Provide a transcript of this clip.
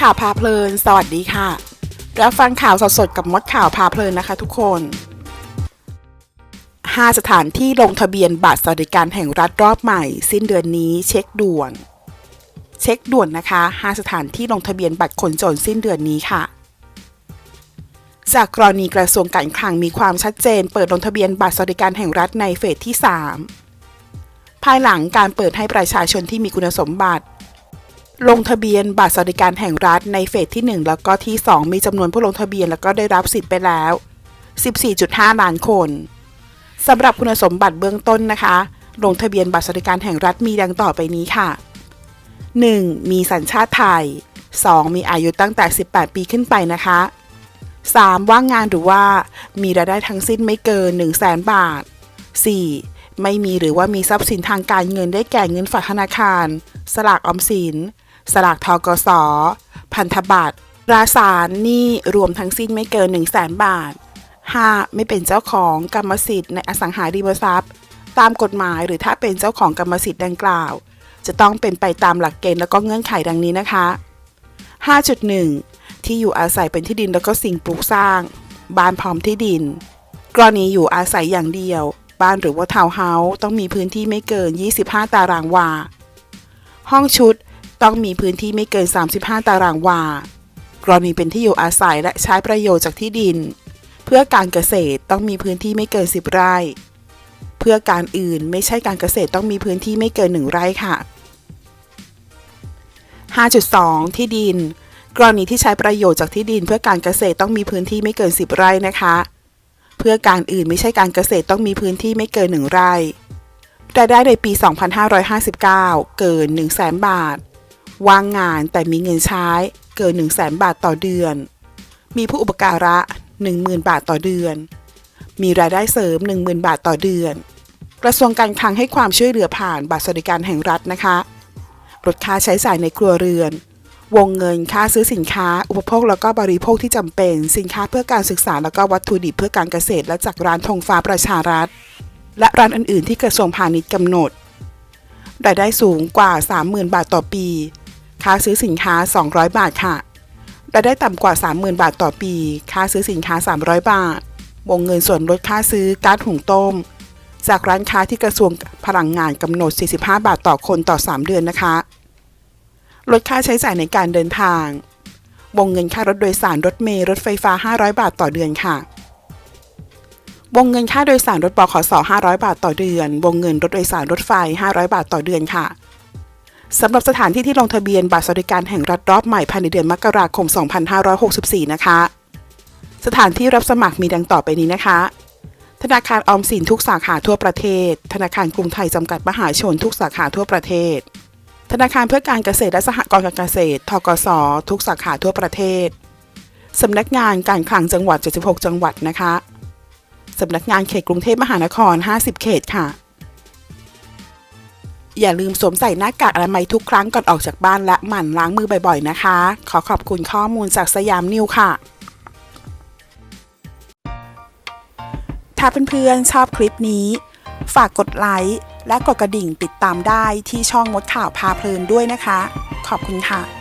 ข่าวพาเพลิน สวัสดีค่ะ รับฟังข่าวสดๆกับมดข่าวพาเพลินนะคะทุกคน 5 สถานที่ลงทะเบียนบัตรสวัสดิการแห่งรัฐรอบใหม่ สิ้นเดือนนี้เช็คด่วน เช็คด่วนนะคะ 5 สถานที่ลงทะเบียนบัตรคนจนสิ้นเดือนนี้ค่ะ จากกรณีกระทรวงการคลังมีความชัดเจน เปิดลงทะเบียนบัตรสวัสดิการแห่งรัฐในเฟสที่ 3 ภายหลังการเปิดให้ประชาชนที่มีคุณสมบัติ ลงทะเบียนบัตรสวัสดิการแห่งรัฐในเฟสที่ 1 แล้วก็ที่ 2 มีจำนวนผู้ลงทะเบียนแล้วก็ได้รับสิทธิ์ไปแล้ว 14.5 ล้านคนสำหรับคุณสมบัติเบื้องต้นนะคะ ลงทะเบียนบัตรสวัสดิการแห่งรัฐมีดังต่อไปนี้ค่ะ 1. มีสัญชาติไทย 2. มีอายุตั้งแต่ 18 ปีขึ้นไปนะคะ 3. ว่างงานหรือว่า มีรายได้ทั้งสิ้นไม่เกิน 1 0 0 0 0แบาท 4. ไม่มีหรือว่ามีทรัพย์สินทางการเงินได้แก่เงินฝากธนาคาร สลากออมสิน สลากทกส พันธบัตรตราสารหนี้รวมทั้งสิ้นไม่เกิน 1 0 0 0 0แบาท 5. ไม่เป็นเจ้าของกรรมสิทธิ์ในอสังหาริมทรัพย์ ตามกฎหมายหรือถ้าเป็นเจ้าของกรรมสิทธิ์ดังกล่าว จะต้องเป็นไปตามหลักเกณฑ์แล้วก็เงื่อนไขดังนี้นะคะ 5.1 ที่อยู่อาศัยเป็นที่ดินแล้วก็สิ่งปลูกสร้าง บ้านพร้อมที่ดิน กรณีอยู่อาศัยอย่างเดียว บ้านหรือว่าทาวน์เฮาส์ต้องมีพื้นที่ไม่เกิน 25 ตารางวา ห้องชุด ต้องมีพื้นที่ไม่เกิน 35 ตารางวากรณีเป็นที่อยู่อาศัยและใช้ประโยชน์จากที่ดิน เพื่อการเกษตรต้องมีพื้นที่ไม่เกิน 10 ไร่ เพื่อการอื่นไม่ใช่การเกษตรต้องมีพื้นที่ไม่เกิน 1 ไร่ค่ะ 5.2 ที่ดิน กรณีที่ใช้ประโยชน์จากที่ดิน เพื่อการเกษตรต้องมีพื้นที่ไม่เกิน 10 ไร่นะคะ เพื่อการอื่นไม่ใช่การเกษตรต้องมีพื้นที่ไม่เกิน 1 ไร่รายได้ในปี 2559 เกิน 1 0 0 0 0แบาท ว่างงานแต่มีเงินใช้เกิน 1 0 0 0 0แบาทต่อเดือน มีผู้อุปการะ 10,000 บาทต่อเดือน มีรายได้เสริม 10,000 บาทต่อเดือน กระทรวงการคลังให้ความช่วยเหลือผ่านบัตรสวัสดิการแห่งรัฐนะคะลดค่าใช้จ่ายในครัวเรือน วงเงินค่าซื้อสินค้า อุปโภคแล้วก็บริโภคที่จำเป็น สินค้าเพื่อการศึกษาแล้วก็วัตถุดิบเพื่อการเกษตร และจากร้านธงฟ้าประชารัฐ และร้านอื่น ๆ ที่กระทรวงพาณิชย์กำหนดรายได้สูงกว่า 30,000 บาทต่อปีาซื้อสินค้า 200 บาทค่ะรายได้ต่ำกว่า 30,000 บาทต่อปี ค่าซื้อสินค้า 300 บาท วงเงินส่วนลดค่าซื้อก๊าซหุงต้ม จากร้านค้าที่กระทรวงพลังงานกำหนด 45 บาทต่อคนต่อ 3 เดือนนะคะ ลดค่าใช้จ่ายในการเดินทาง วงเงินค่ารถโดยสารรถเมล์รถไฟฟ้า 500 บาทต่อเดือนค่ะ วงเงินค่าโดยสารรถบขส500 บาทต่อเดือน วงเงินรถโดยสารรถไฟ 500 บาทต่อเดือนค่ะ สำหรับสถานที่ที่ลงทะเบียนบัตรสวัสดิการแห่งรัฐรอบใหม่ภายในเดือนมกราคม 2564 นะคะ สถานที่รับสมัครมีดังต่อไปนี้นะคะ ธนาคารออมสินทุกสาขาทั่วประเทศ ธนาคารกรุงไทยจำกัดมหาชนทุกสาขาทั่วประเทศ ธนาคารเพื่อการเกษตรและสหกรณ์การเกษตร ทกส ทุกสาขาทั่วประเทศ สำนักงานการคลังจังหวัด 76 จังหวัดนะคะ สำนักงานเขตกรุงเทพมหานคร 50 เขตค่ะ อย่าลืมสวมใส่หน้ากากอนามัยทุกครั้งก่อนออกจากบ้านและหมั่นล้างมือบ่อยๆนะคะ ขอขอบคุณข้อมูลจากสยามนิวค่ะ ถ้าเพื่อนๆชอบคลิปนี้ ฝากกดไลค์และกดกระดิ่งติดตามได้ที่ช่องมดข่าวพาเพลินด้วยนะคะ ขอบคุณค่ะ